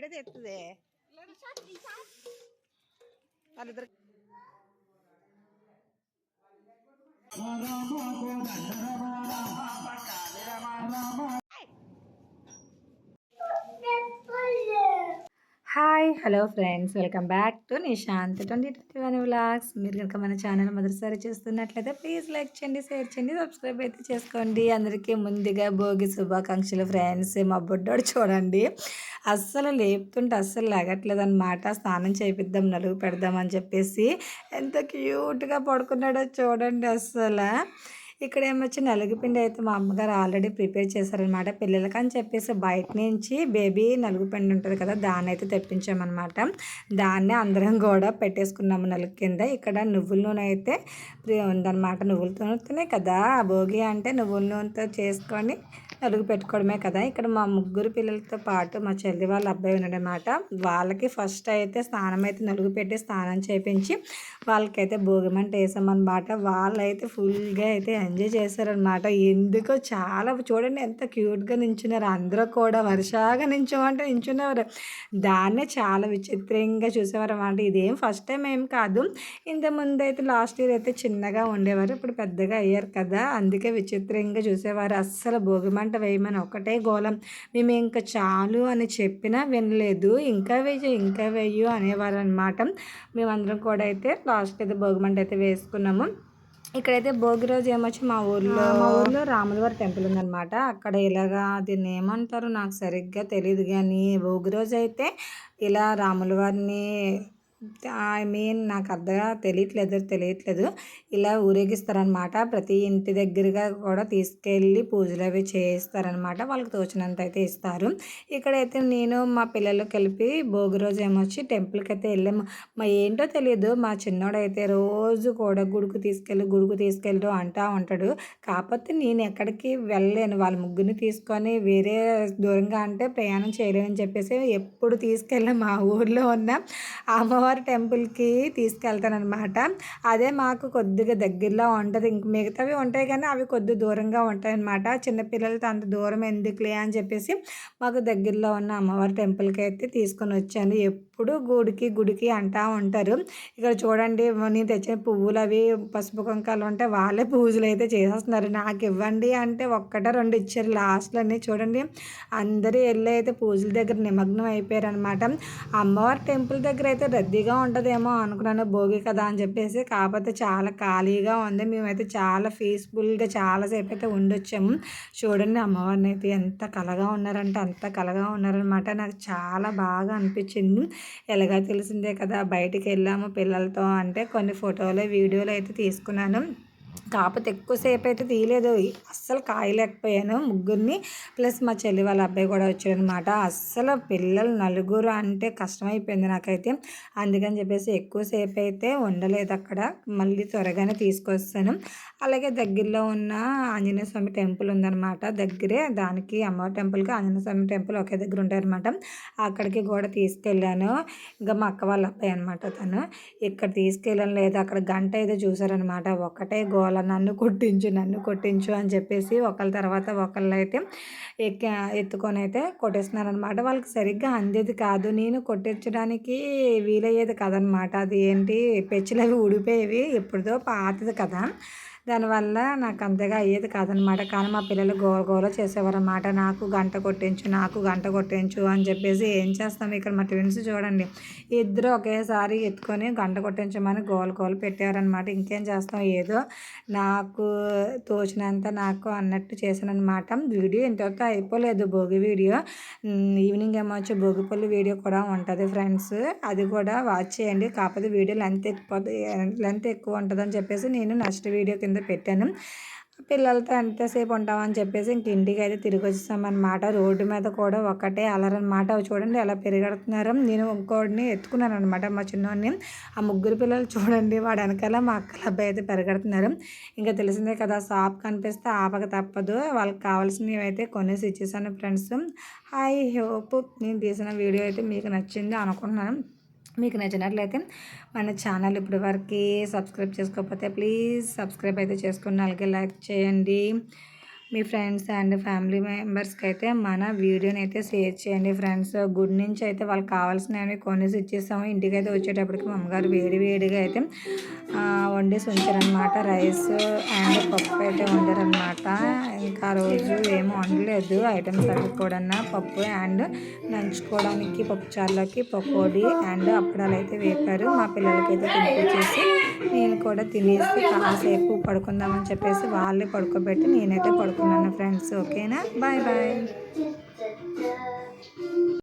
ఇడది ఎత్తుదే వాళ్ళిద్దరు hi hello friends. Welcome back to Nishant twenty twenty one vlogs. మీరు కనుక మన ఛానల్ మొదటిసారి చూస్తున్నట్లయితే ప్లీజ్ లైక్ చేయండి షేర్ చేయండి సబ్స్క్రైబ్ అయితే చేసుకోండి. అందరికీ ముందుగా భోగి శుభాకాంక్షలు ఫ్రెండ్స్. మా బుడ్డోడు చూడండి అస్సలు లేపుతుంటే అస్సలు లాగట్లేదు అనమాట స్నానం చేపిద్దాం నలుగు పెడదాం అని చెప్పేసి ఎంత క్యూట్గా పడుకున్నాడో చూడండి అస్సలు. ఇక్కడ ఏమొచ్చి నలుగుపిండి అయితే మా అమ్మగారు ఆల్రెడీ ప్రిపేర్ చేశారనమాట. పిల్లలకి అని చెప్పేసి బయట నుంచి బేబీ నలుగుపిండి ఉంటుంది కదా దాన్ని అయితే తెప్పించామన్నమాట దాన్ని అందరం కూడా పెట్టేసుకున్నాము నలుగు కింద. ఇక్కడ నువ్వుల నూనె అయితే ఉందన్నమాట నువ్వుల నూనెతోనే కదా భోగి అంటే నువ్వుల నూనెతో చేసుకొని నలుగు పెట్టుకోవడమే కదా. ఇక్కడ మా ముగ్గురు పిల్లలతో పాటు మా చెల్లి వాళ్ళ అబ్బాయి ఉన్నాడనమాట వాళ్ళకి ఫస్ట్ అయితే స్నానం అయితే నలుగు పెట్టి స్నానం చేపించి వాళ్ళకైతే భోగిమంట వేసామన్నమాట వాళ్ళైతే ఫుల్గా అయితే ఎంజాయ్ చేశారనమాట ఎందుకో చాలా చూడండి ఎంత క్యూట్గా నించున్నారు. అందరూ కూడా వరుసగా నించోమంటే నించున్నారు దాన్నే చాలా విచిత్రంగా చూసేవారు అనమాట ఇదేం ఫస్ట్ టైం ఏం కాదు. ఇంతకుముందు అయితే లాస్ట్ ఇయర్ అయితే చిన్నగా ఉండేవారు. ఇప్పుడు పెద్దగా అయ్యారు కదా. అందుకే విచిత్రంగా చూసేవారు. అస్సలు భోగిమంట వేయమని ఒకటే గోళం మేము ఇంకా చాలు అని చెప్పినా వినలేదు. ఇంకా వేయు ఇంకా వేయు అనేవారు అనమాట మేమందరం కూడా అయితే లాస్ట్కి అయితే భోగిమంట అయితే వేసుకున్నాము. ఇక్కడైతే భోగి రోజు ఏమొచ్చి మా ఊర్లో మా ఊర్లో రాములవారి టెంపుల్ ఉందన్నమాట. అక్కడ ఇలాగా దీన్ని ఏమంటారు నాకు సరిగ్గా తెలియదు కానీ భోగి రోజు అయితే ఇలా రాముల వారిని ఐ మీన్ నాకు అర్థంగా తెలియట్లేదు తెలియట్లేదు. ఇలా ఊరేగిస్తారనమాట ప్రతి ఇంటి దగ్గరగా కూడా తీసుకెళ్ళి పూజలు అవి చేయిస్తారనమాట వాళ్ళకి తోచినంత అయితే ఇస్తారు. ఇక్కడైతే నేను మా పిల్లలు కలిపి భోగి రోజు ఏమొచ్చి టెంపుల్కి అయితే వెళ్ళాము మా ఏంటో తెలియదు మా చిన్నోడైతే రోజు కూడా గుడికి తీసుకెళ్ళి గుడికి తీసుకెళ్ళు అంటా ఉంటాడు. కాకపోతే నేను ఎక్కడికి వెళ్ళలేను. వాళ్ళ ముగ్గురిని తీసుకొని వేరే దూరంగా అంటే ప్రయాణం చేయలేనని చెప్పేసి ఎప్పుడు తీసుకెళ్ళి మా ఊర్లో ఉన్న అమ్మవారి అమ్మవారి టెంపుల్కి తీసుకెళ్తానమాట అదే మాకు కొద్దిగా దగ్గరలో ఉంటుంది. ఇంక మిగతావి ఉంటాయి కానీ అవి కొద్ది దూరంగా ఉంటాయి అనమాట చిన్నపిల్లలతో అంత దూరం ఎందుకులే అని చెప్పేసి మాకు దగ్గరలో ఉన్న అమ్మవారి టెంపుల్కి అయితే తీసుకొని వచ్చాను. ఎప్పుడు గుడికి గుడికి అంటా ఉంటారు. ఇక్కడ చూడండి నేను తెచ్చిన పువ్వులు అవి పసుపు కుంకాలు ఉంటే వాళ్ళే పూజలు అయితే చేసేస్తున్నారు. నాకు ఇవ్వండి అంటే ఒక్కటే రెండు ఇచ్చారు లాస్ట్లో అన్నీ చూడండి అందరూ వెళ్ళి అయితే పూజల దగ్గర నిమగ్నం అయిపోయారు అనమాట అమ్మవారి టెంపుల్ దగ్గర అయితే రద్దీగా ఉంటుందేమో అనుకున్నాను భోగి కదా అని చెప్పేసి. కాకపోతే చాలా ఖాళీగా ఉంది. మేమైతే చాలా పీస్ఫుల్గా చాలాసేపు అయితే ఉండొచ్చాము. చూడండి అమ్మవారిని అయితే ఎంత కలగా ఉన్నారంటే అంత కలగా ఉన్నారనమాట నాకు చాలా బాగా అనిపించింది. ఎలాగా తెలిసిందే కదా బయటికి వెళ్ళాము పిల్లలతో అంటే కొన్ని ఫోటోలు వీడియోలు అయితే తీసుకున్నాను. కాకపోతే ఎక్కువసేపు అయితే తీయలేదు. అస్సలు కాయలేకపోయాను. ముగ్గురిని ప్లస్ మా చెల్లి వాళ్ళ అబ్బాయి కూడా వచ్చాడనమాట. అస్సలు పిల్లలు నలుగురు అంటే కష్టమైపోయింది నాకైతే. అందుకని చెప్పేసి ఎక్కువసేపు అయితే ఉండలేదు అక్కడ. మళ్ళీ త్వరగానే తీసుకొస్తాను. అలాగే దగ్గరలో ఉన్న ఆంజనేయ స్వామి టెంపుల్ ఉందన్నమాట దగ్గరే దానికి అమ్మవారి టెంపుల్కి ఆంజనేయ స్వామి టెంపుల్ ఒకే దగ్గర ఉంటాయన్నమాట అక్కడికి కూడా తీసుకెళ్ళాను. ఇంకా మా అక్క వాళ్ళ అబ్బాయి అనమాట తను. ఇక్కడ తీసుకెళ్ళాను లేదా. అక్కడ గంట ఏదో చూసారనమాట ఒకటే అలా నన్ను కొట్టించు నన్ను కొట్టించు అని చెప్పేసి ఒకళ్ళ తర్వాత ఒకళ్ళు అయితే ఎక్కి ఎత్తుకొని అయితే కొట్టేస్తున్నారనమాట వాళ్ళకి సరిగ్గా అందేది కాదు. నేను కొట్టించడానికి వీలయ్యేది కదనమాట అది ఏంటి? పెచ్చులు అవి ఊడిపోయేవి ఎప్పుడుదో పాతది కదా. దానివల్ల నాకు అంతగా అయ్యేది కాదనమాట కానీ మా పిల్లలు గోల గోల చేసేవారనమాట నాకు గంట కొట్టించు నాకు గంట కొట్టించు అని చెప్పేసి ఏం చేస్తాం ఇక్కడ మా ట్విన్స్ చూడండి. ఇద్దరు ఒకేసారి ఎత్తుకొని గంట కొట్టించమని గోల గోల పెట్టారనమాట ఇంకేం చేస్తాం? ఏదో నాకు తోచినంత నాకు అన్నట్టు చేశానమాట వీడియో ఇంతవరకు అయిపోలేదు. భోగి వీడియో. ఈవినింగ్ ఏమో వచ్చి భోగిపల్లి వీడియో కూడా ఉంటుంది ఫ్రెండ్స్. అది కూడా వాచ్ చేయండి. కాకపోతే వీడియో లెంత్ ఎక్కువ లెంత్ ఎక్కువ ఉంటుందని చెప్పేసి నేను నెక్స్ట్ వీడియో కింద కింద పెట్టాను. పిల్లలతో ఎంతసేపు ఉంటామని చెప్పేసి ఇంక ఇంటికి అయితే తిరిగి వచ్చేసామన్నమాట. రోడ్డు మీద కూడా ఒకటే అలరనమాట అవి చూడండి ఎలా పెరిగడుతున్నారు. నేను ఇంకోడిని ఎత్తుకున్నాను అనమాట మా చిన్నోడిని. ఆ ముగ్గురు పిల్లలు చూడండి వాడు వెనకాల మా అక్కల అబ్బాయి అయితే పెరగడుతున్నారు. ఇంకా తెలిసిందే కదా షాప్ కనిపిస్తే ఆపక తప్పదు. వాళ్ళకి కావాల్సినవి అయితే కొనేసి ఇచ్చేసాను ఫ్రెండ్స్. ఐ హోప్ నేను తీసిన వీడియో అయితే మీకు నచ్చింది అనుకుంటున్నాను. మీకు నచ్చినట్లయితే మన ఛానల్ ఇప్పటి వరకు సబ్స్క్రైబ్ చేసుకోకపోతే ప్లీజ్ సబ్స్క్రైబ్ అయితే చేసుకుని అలాగే లైక్ చేయండి. మీ ఫ్రెండ్స్ అండ్ ఫ్యామిలీ మెంబర్స్కి అయితే మన వీడియోని అయితే షేర్ చేయండి ఫ్రెండ్స్. గుడ్ నుంచి అయితే వాళ్ళకి కావాల్సినవి కొనేసి ఇచ్చేసాము ఇంటికి అయితే వచ్చేటప్పటికి మా అమ్మగారు వేడి వేడిగా అయితే వండేసి ఉంచారనమాట రైస్ అండ్ పప్పు అయితే వండారనమాట ఇంకా ఆ రోజు ఏమీ వండలేదు. ఐటమ్స్ అవి కూడా పప్పు అండ్ నంచుకోవడానికి పప్పు చారులోకి పకోడీ అండ్ అప్పడాలు అయితే వేపారు. మా పిల్లలకి అయితే తినిపించేసి నేను కూడా తినేసి కాసేపు పడుకుందామని చెప్పేసి వాళ్ళే పడుకోబెట్టి నేనైతే పడుకున్నాను ఫ్రెండ్స్. ఓకేనా? Bye bye.